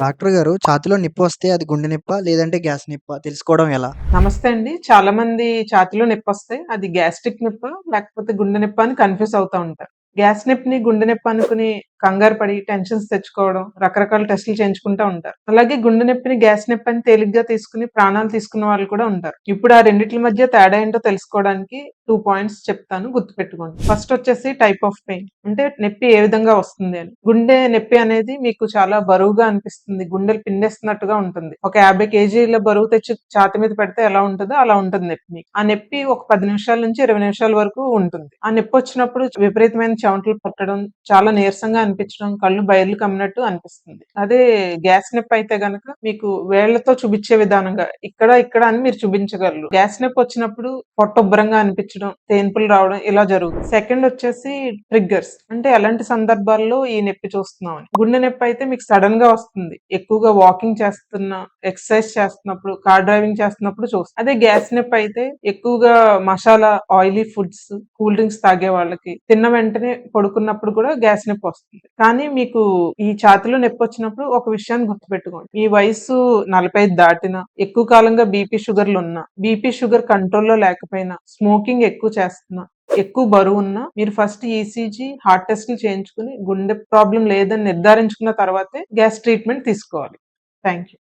Doctor గారు ఛాతిలో నిప్పు వస్తే అది గుండె నిప్ప లేదంటే గ్యాస్ నిప్ప తెలుసుకోవడం ఎలా? నమస్తే అండి. చాలా మంది ఛాతిలో నిప్పు వస్తే అది గ్యాస్ట్రిక్ నిప్ప లేకపోతే గుండె నిప్ప అని కన్‌ఫ్యూజ్ అవుతా ఉంటారు. గ్యాస్ నిప్పుని గుండె నిప్ప అనుకుని కంగారు పడి టెన్షన్స్ తెచ్చుకోవడం, రకరకాల టెస్టులు చేయించుకుంటా ఉంటారు. అలాగే గుండె నొప్పిని గ్యాస్ నొప్పి అని తేలిగ్గా తీసుకుని ప్రాణాలు తీసుకున్న వాళ్ళు కూడా ఉంటారు. ఇప్పుడు ఆ రెండింటి మధ్య తేడా ఏంటో తెలుసుకోవడానికి టూ పాయింట్స్ చెప్తాను గుర్తుపెట్టుకోండి. ఫస్ట్ వచ్చేసి టైప్ ఆఫ్ పెయిన్. అంటే నొప్పి ఏ విధంగా వస్తుంది అని. గుండె నొప్పి అనేది మీకు చాలా బరువుగా అనిపిస్తుంది. గుండెలు పిండేస్తున్నట్టుగా ఉంటుంది. ఒక 50 కేజీల బరువు తెచ్చి ఛాతి మీద పెడితే ఎలా ఉంటుందో అలా ఉంటుంది నొప్పి మీకు. ఆ నొప్పి ఒక పది నిమిషాల నుంచి 20 నిమిషాల వరకు ఉంటుంది. ఆ నొప్పి వచ్చినప్పుడు విపరీతమైన చెమటలు పట్టడం, చాలా నీరసంగా అనిపించడం, కళ్ళు బయర్లు కమ్మినట్టు అనిపిస్తుంది. అదే గ్యాస్ నొప్పి అయితే గనక మీకు వేళ్ళతో చూపించే విధానంగా ఇక్కడ, ఇక్కడ అని మీరు చూపించగలరు. గ్యాస్ నొప్పి వచ్చినప్పుడు పొట్ట అనిపించడం, తేన్పులు రావడం ఇలా జరుగుతుంది. సెకండ్ వచ్చేసి ట్రిగ్గర్స్. అంటే ఎలాంటి సందర్భాల్లో ఈ నొప్పి చూస్తున్నాం గుండె నొప్పి అయితే మీకు సడన్గా వస్తుంది. ఎక్కువగా వాకింగ్ చేస్తున్నా, ఎక్సర్సైజ్ చేస్తున్నప్పుడు, కార్ డ్రైవింగ్ చేస్తున్నప్పుడు చూస్తాం. అదే గ్యాస్ నొప్పి అయితే ఎక్కువగా masala, oily foods, cool drinks తాగే వాళ్ళకి తిన్న వెంటనే పడుకున్నప్పుడు కూడా గ్యాస్ నొప్పి వస్తుంది. కానీ మీకు ఈ ఛాతీలో నొప్పి వచ్చినప్పుడు ఒక విషయాన్ని గుర్తుపెట్టుకోండి. మీ వయసు 45 దాటినా, ఎక్కువ కాలంగా బీపీ షుగర్లు ఉన్నా, బీపీ షుగర్ కంట్రోల్‌లో లేకపోయినా, స్మోకింగ్ ఎక్కువ చేస్తున్నా, ఎక్కువ బరువు ఉన్నా మీరు ఫస్ట్ ఈసీజీ, హార్ట్ టెస్ట్‌లు చేయించుకుని గుండె ప్రాబ్లం లేదని నిర్ధారించుకున్న తర్వాతే గ్యాస్ ట్రీట్మెంట్ తీసుకోవాలి. Thank you.